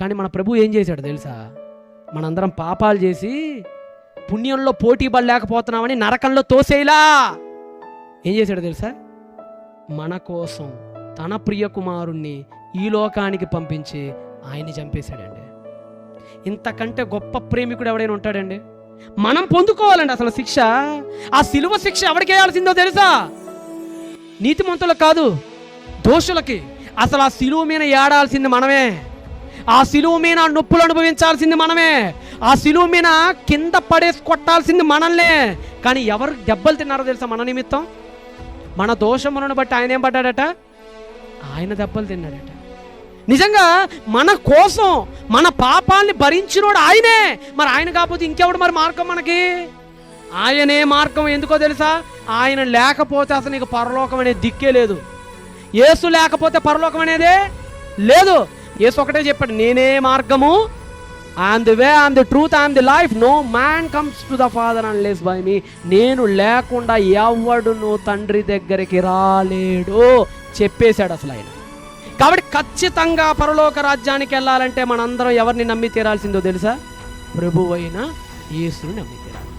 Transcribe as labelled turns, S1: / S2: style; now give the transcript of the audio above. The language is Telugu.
S1: కానీ మన ప్రభు ఏం చేశాడు తెలుసా? మనందరం పాపాలు చేసి పుణ్యంలో పోటీ పడలేకపోతున్నామని నరకంలో తోసేలా. ఏం చేశాడు తెలుసా? మన కోసం తన ప్రియ కుమారుణ్ణి ఈ లోకానికి పంపించి ఆయన్ని చంపేశాడండి. ఇంతకంటే గొప్ప ప్రేమికుడు ఎవడైనా ఉంటాడండి? మనం పొందుకోవాలండి అసలు శిక్ష. ఆ సిలువ శిక్ష ఎవరికి వేయాల్సిందో తెలుసా? నీతిమంతులకు కాదు దోషులకి. అసలు ఆ సిలువ మీద ఏడాల్సింది మనమే. ఆ సిలువు మీద నొప్పులు అనుభవించాల్సింది మనమే. ఆ సిలువు మీద కింద పడేసి కొట్టాల్సింది మనల్నే. కానీ ఎవరు దెబ్బలు తిన్నారో తెలుసా మన నిమిత్తం? మన దోషములను బట్టి ఆయన ఏం పడ్డాడట? ఆయన దెబ్బలు తిన్నాడట. నిజంగా మన కోసం మన పాపాల్ని భరించినోడు ఆయనే. మరి ఆయన కాకపోతే ఇంకెవడు మరి మార్గం మనకి? ఆయనే మార్గం ఎందుకో తెలుసా? ఆయన లేకపోతే అసలు నీకు పరలోకం అనే దిక్కే లేదు. యేసు లేకపోతే పరలోకం అనేదే లేదు. యేసు ఒకటే చెప్పాడు నేనే మార్గము on the way on the truth on the life no man comes to the father and lays by me నేను లేకుండా ఎవడును తండ్రి దగ్గరికి రాలేడు చెప్పేశాడు అసలు ఆయన. కాబట్టి ఖచ్చితంగా పరలోక రాజ్యానికి వెళ్ళాలంటే మనందరం ఎవరిని నమ్మి తీరాల్సిందో తెలుసా? ప్రభువైన యేసుని నమ్మి తీరాలి.